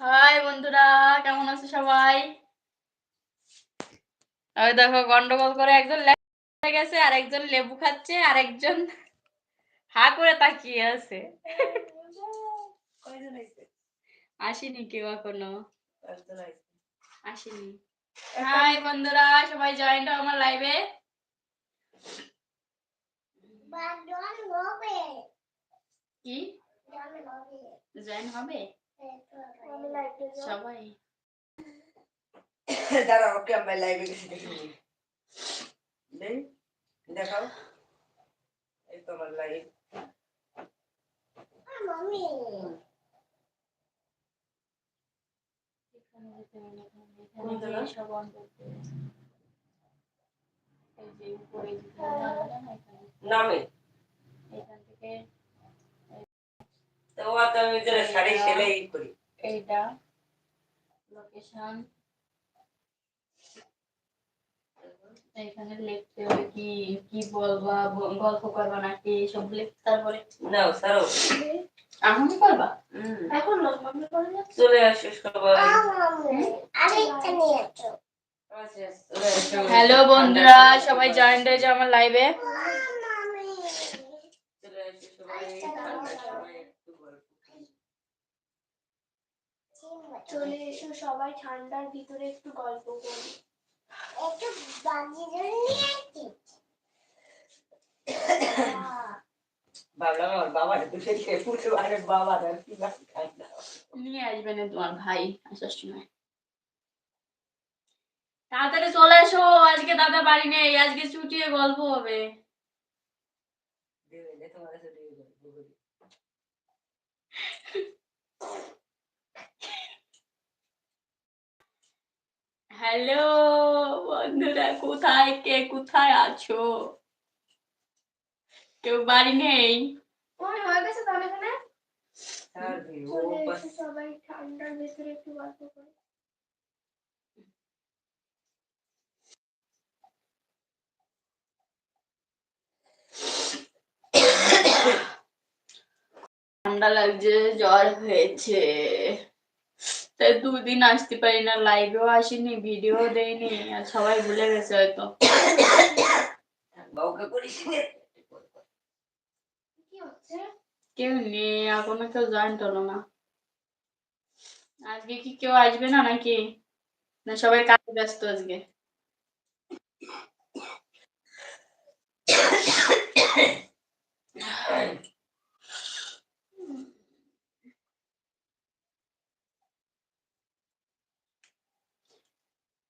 High বন্ধুরা কেমন আছো সবাই? ওই দেখো গন্ডগোল করে একজন গেছে আর একজন লেবু খাচ্ছে আর একজন হা করে তাকিয়ে আছে। আসেনি কেউ এখনও। আসেনি। হাই বন্ধুরা সবাই জয়েন্ট আমার লাইভে কি? জয়েন হবে? সবাই। দাঁড়াও কাম্বাই লাইভে গেছে দেখি দেই দেখাও। এই তোমার লাইভ? সব এখানে। নামে। এখান থেকে তো তো আমি জন্য শাড়ি সেলাই করি। এইটা। লোকেশন এখানে লিখতে হবে কি কি বলবা গল্প করবা নাকি সব লিখতে তারপরে? নাও সারো। এখন করবা? এখন না মাম্মি করে না চলে আসো হ্যালো বন্ধুরা সবাই জয়েন্ট হয়েছে আমার লাইভে চলে আসো সবাই ঠান্ডার সময় একটু গল্প করি। চলে এসো সবাই ঠান্ডার ভিতরে একটু গল্প করি। আর কি। নিয়ে আসবে না তোমার ভাই আসার সময়। তাড়াতাড়ি চলে এসো আজকে দাদা বাড়ি নেই আজকে ছুটিয়ে গল্প হবে। তোমার কাছে দেবে গল্প করি। হ্যালো বন্ধুরা কোথায়? কে কোথায় আছো? কেউ বাড়ি নেই? হয়ে সবাই ঠান্ডার ভিতরে একটু গল্প করি। ঠান্ডা লাগছে জ্বর হয়েছে। তাই দুদিন আসতে পারি না লাইভেও আসিনি ভিডিও দেইনি আর সবাই ভুলে গেছে হয়তো। কেউ নেই এখনও কেউ জয়েন্ট হলো না। আজকে কি কেউ আসবে না নাকি? না সবাই কাজে ব্যস্ত আজকে?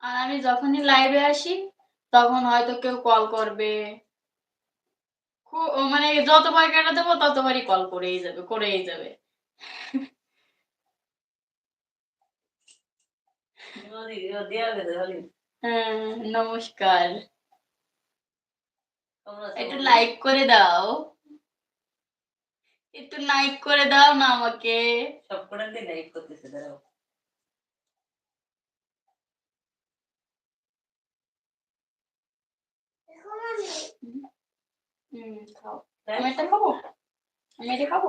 আর আমি যখনই লাইভে আসি, তখন হয়তো কেউ কল করবে। মানে যতবার কেটে দেবো ততবারই কল করেই যাবে করেই যাবে। হ্যাঁ নমস্কার। একটু লাইক করে দাও। একটু লাইক করে দাও না আমাকে। সব লাইক করতেছে, দাঁড়াও। খাও আমি একটা খাব আমি এটা খাব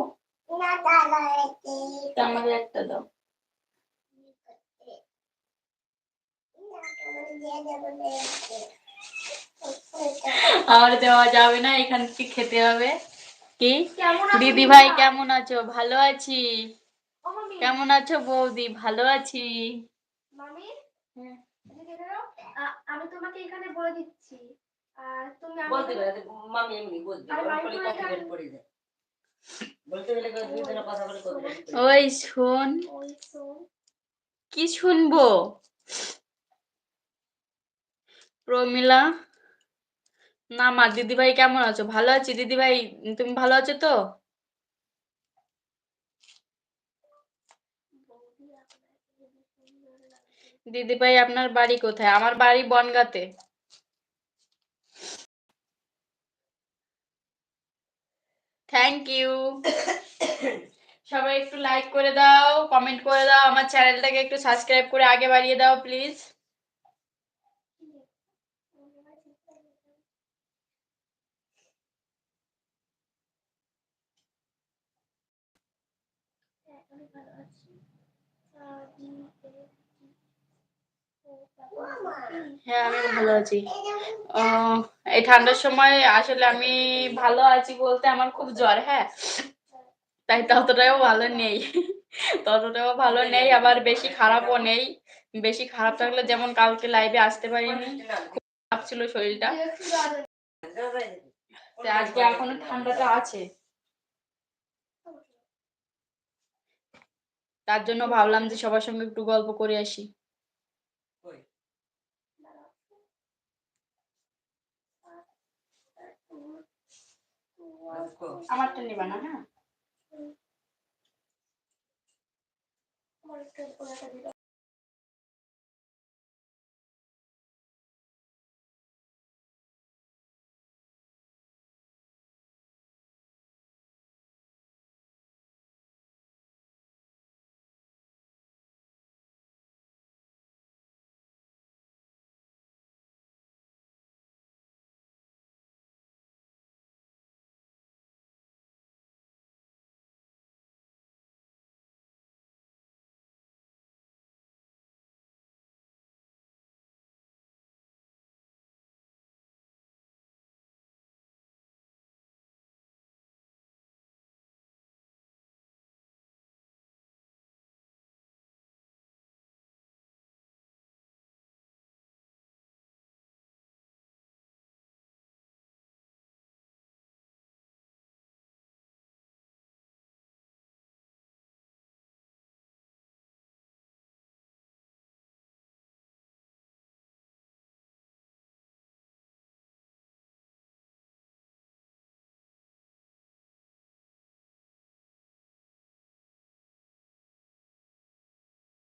আমাকে একটা দাও আমার দেওয়া যাবে না এখান থেকে খেতে হবে। কি? দিদি ভাই কেমন আছো? ভালো আছি। কেমন আছো বৌদি? ভালো আছি। হ্যাঁ। আমি তোমাকে এখানে বলে দিচ্ছি। তুমি বলতে মামি এমনি বলতে। পড়ে যায়। ওই শোন। কি শুনব? প্রমিলা? না মা দিদি ভাই কেমন আছো? ভালো আছি? দিদি ভাই তুমি ভালো আছো তো? বৌদি আপনাকে খুবই সুন্দর লাগছে। দিদি ভাই আপনার বাড়ি কোথায়? আমার বাড়ি বনগাঁতে। থ্যাংক ইউ সবাই একটু লাইক করে দাও কমেন্ট করে দাও আমার চ্যানেলটাকে একটু সাবস্ক্রাইব করে আগে বাড়িয়ে দাও প্লিজ হ্যাঁ, ভালো আছি। হ্যাঁ আমি ভালো আছি। এই ঠান্ডার সময় আসলে আমি ভালো আছি বলতে আমার খুব জ্বর হ্যাঁ। তাই ততটাও ভালো নেই। ততটাও ভালো নেই, আবার বেশি খারাপও নেই। বেশি খারাপ থাকলে যেমন কালকে লাইভে আসতে পারিনি, খুব খারাপ ছিল শরীরটা। আজকে এখনও ঠান্ডাটা আছে। তার জন্য ভাবলাম যে সবার সঙ্গে একটু গল্প করে আসি। আমারটা নিবা না হ্যাঁ?